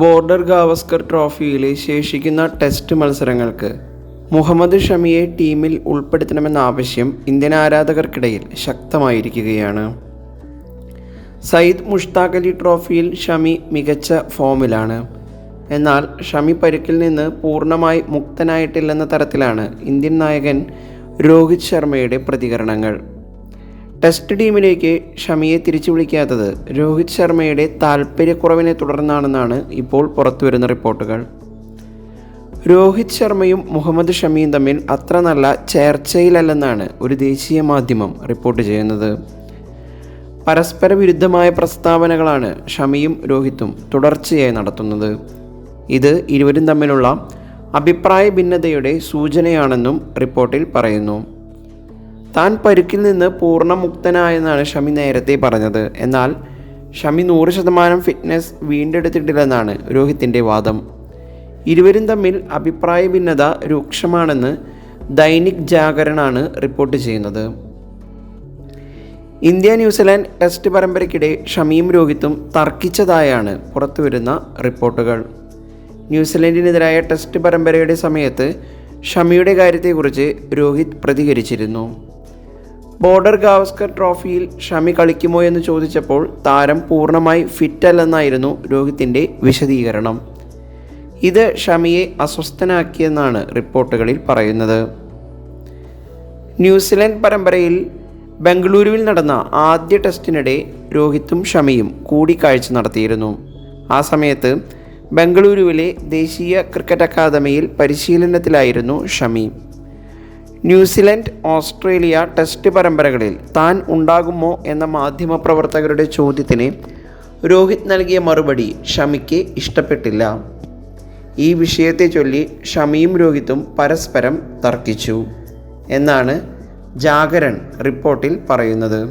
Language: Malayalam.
ബോർഡർ ഗാവസ്കർ ട്രോഫിയിലെ ശേഷിക്കുന്ന ടെസ്റ്റ് മത്സരങ്ങൾക്ക് മുഹമ്മദ് ഷമിയെ ടീമിൽ ഉൾപ്പെടുത്തണമെന്ന ആവശ്യം ഇന്ത്യൻ ആരാധകർക്കിടയിൽ ശക്തമായിരിക്കുകയാണ്. സയ്യിദ് മുഷ്താഖ് അലി ട്രോഫിയിൽ ഷമി മികച്ച ഫോമിലാണ്. എന്നാൽ ഷമി പരുക്കിൽ നിന്ന് പൂർണമായി മുക്തനായിട്ടില്ലെന്ന തരത്തിലാണ് ഇന്ത്യൻ നായകൻ രോഹിത് ശർമ്മയുടെ പ്രതികരണങ്ങൾ. ടെസ്റ്റ് ടീമിലേക്ക് ഷമിയെ തിരിച്ചു വിളിക്കാത്തത് രോഹിത് ശർമ്മയുടെ താൽപ്പര്യക്കുറവിനെ തുടർന്നാണെന്നാണ് ഇപ്പോൾ പുറത്തുവരുന്ന റിപ്പോർട്ടുകൾ. രോഹിത് ശർമ്മയും മുഹമ്മദ് ഷമിയും തമ്മിൽ അത്ര നല്ല ചേർച്ചയിലല്ലെന്നാണ് ഒരു ദേശീയ മാധ്യമം റിപ്പോർട്ട് ചെയ്യുന്നത്. പരസ്പര വിരുദ്ധമായ പ്രസ്താവനകളാണ് ഷമിയും രോഹിത്തും തുടർച്ചയായി നടത്തുന്നത്. ഇത് ഇരുവരും തമ്മിലുള്ള അഭിപ്രായ ഭിന്നതയുടെ സൂചനയാണെന്നും റിപ്പോർട്ടിൽ പറയുന്നു. താൻ പരുക്കിൽ നിന്ന് പൂർണ മുക്തനായെന്നാണ് ഷമി നേരത്തെ പറഞ്ഞത്. എന്നാൽ ഷമി നൂറ് ശതമാനം ഫിറ്റ്നസ് വീണ്ടെടുത്തിട്ടില്ലെന്നാണ് രോഹിത്തിന്റെ വാദം. ഇരുവരും തമ്മിൽ അഭിപ്രായ ഭിന്നത രൂക്ഷമാണെന്ന് ദൈനിക് ജാഗരണാണ് റിപ്പോർട്ട് ചെയ്യുന്നത്. ഇന്ത്യ ന്യൂസിലാൻഡ് ടെസ്റ്റ് പരമ്പരയ്ക്കിടെ ഷമിയും രോഹിത്തും തർക്കിച്ചതായാണ് പുറത്തുവരുന്ന റിപ്പോർട്ടുകൾ. ന്യൂസിലൻഡിനെതിരായ ടെസ്റ്റ് പരമ്പരയുടെ സമയത്ത് ഷമിയുടെ കാര്യത്തെക്കുറിച്ച് രോഹിത് പ്രതികരിച്ചിരുന്നു. ബോർഡർ ഗാവസ്കർ ട്രോഫിയിൽ ഷമി കളിക്കുമോ എന്ന് ചോദിച്ചപ്പോൾ താരം പൂർണമായി ഫിറ്റല്ലെന്നായിരുന്നു രോഹിത്തിന്റെ വിശദീകരണം. ഇത് ഷമിയെ അസ്വസ്ഥനാക്കിയെന്നാണ് റിപ്പോർട്ടുകളിൽ പറയുന്നത്. ന്യൂസിലൻഡ് പരമ്പരയിൽ ബംഗളൂരുവിൽ നടന്ന ആദ്യ ടെസ്റ്റിനിടെ രോഹിത്തും ഷമിയും കൂടിക്കാഴ്ച നടത്തിയിരുന്നു. ആ സമയത്ത് ബംഗളൂരുവിലെ ദേശീയ ക്രിക്കറ്റ് അക്കാദമിയിൽ പരിശീലനത്തിലായിരുന്നു Shami. New Zealand Australia test പരമ്പരകളിൽ താൻ ഉണ്ടാകുമോ എന്ന മാധ്യമപ്രവർത്തകരുടെ ചോദ്യത്തിന് രോഹിത് നൽകിയ മറുപടി ഷമിക്ക് ഇഷ്ടപ്പെട്ടില്ല. ഈ വിഷയത്തെ ചൊല്ലി ഷമിയും രോഹിത്തും പരസ്പരം തർക്കിച്ചു. എന്നാണ് ജാഗരൺ റിപ്പോർട്ടിൽ പറയുന്നത്.